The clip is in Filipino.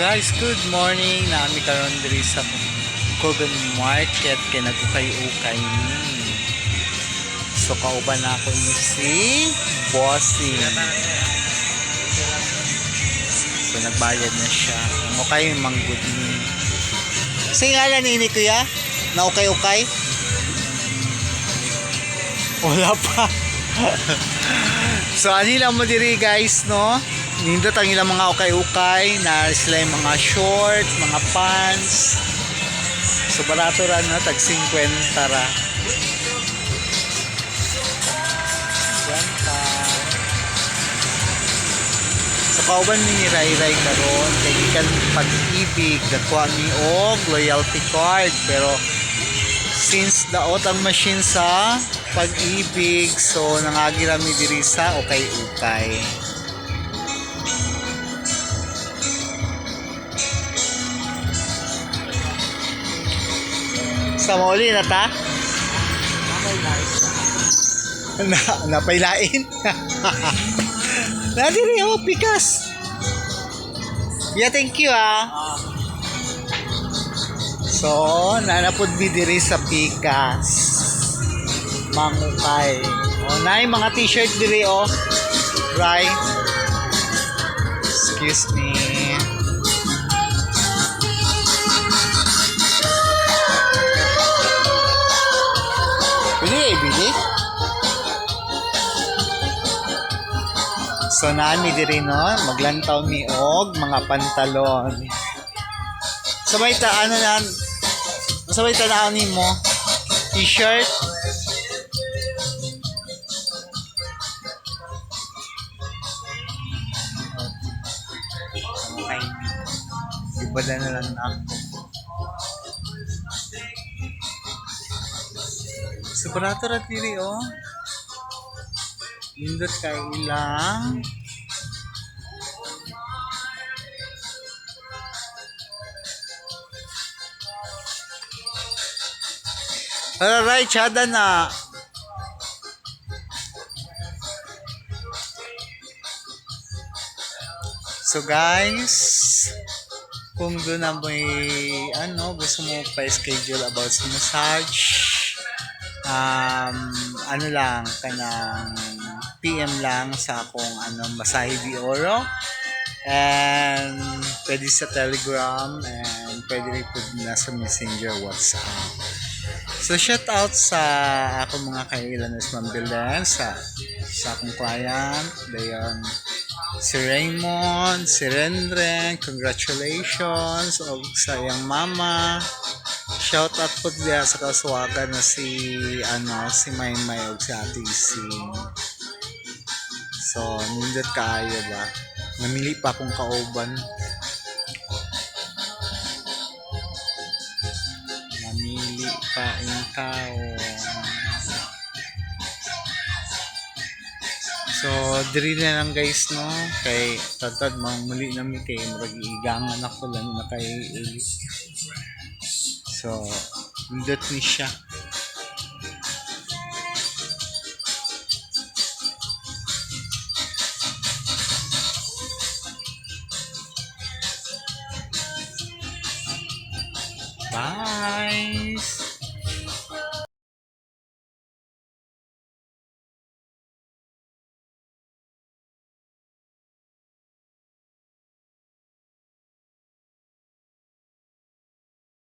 guys, good morning. Nami karon diri sa Coben Market kay nagukay-ukay ni. So kauban na ako ni si Bossing. So nagbayad na siya. Ang ukay manggod ni. Sa ngalan ni ini kuya? Na ukay-ukay? Wala pa. so lang mo diri guys no? Nindot ang ilang mga ukay-ukay na sila yung mga short, mga pants. So barato ra na tag 50 ra. 50. So kauban ni Ray-Ray karon kay gikan pag-ibig dakuha ni og loyalty card pero since daot ang machine sa pag-ibig so nangagi rami diri sa ukay-ukay. Sa mauli na ta? na, napailain. na diri oh, pikas. Yeah, thank you ah. So, nanapod mi diri sa pikas. Mangukay. Oh, nay mga t-shirt diri oh. Right. Excuse me. So nani diri no, maglantaw mi og mga pantalon. Sabay ta ano nan Sabay ta na ni mo. T-shirt. Okay. Na na lang ako. Sobrato ra diri oh. Lindot kay ilang. Alright, chada na. So guys, kung doon na may ano, gusto mo pa-schedule about sa massage, um, ano lang, kanang PM lang sa akong ano, Masahe di Oro. And pwede sa Telegram and pwede rin po na sa Messenger WhatsApp. So shout out sa akong mga kailanos mambilan sa sa akong client. Dayon si Raymond, si Renren, congratulations og sa iyang mama. Shout out po diya sa kaswagan na si ano si Maymay og si Ate Ising. So, nindot kaayo ba? Namili pa akong kauban. Namili pa ang tao. So, diri na lang guys, no? Kay tatad, muli namin kay murag igangan ako lang na kay Eli. So, nindot ni siya. Bye!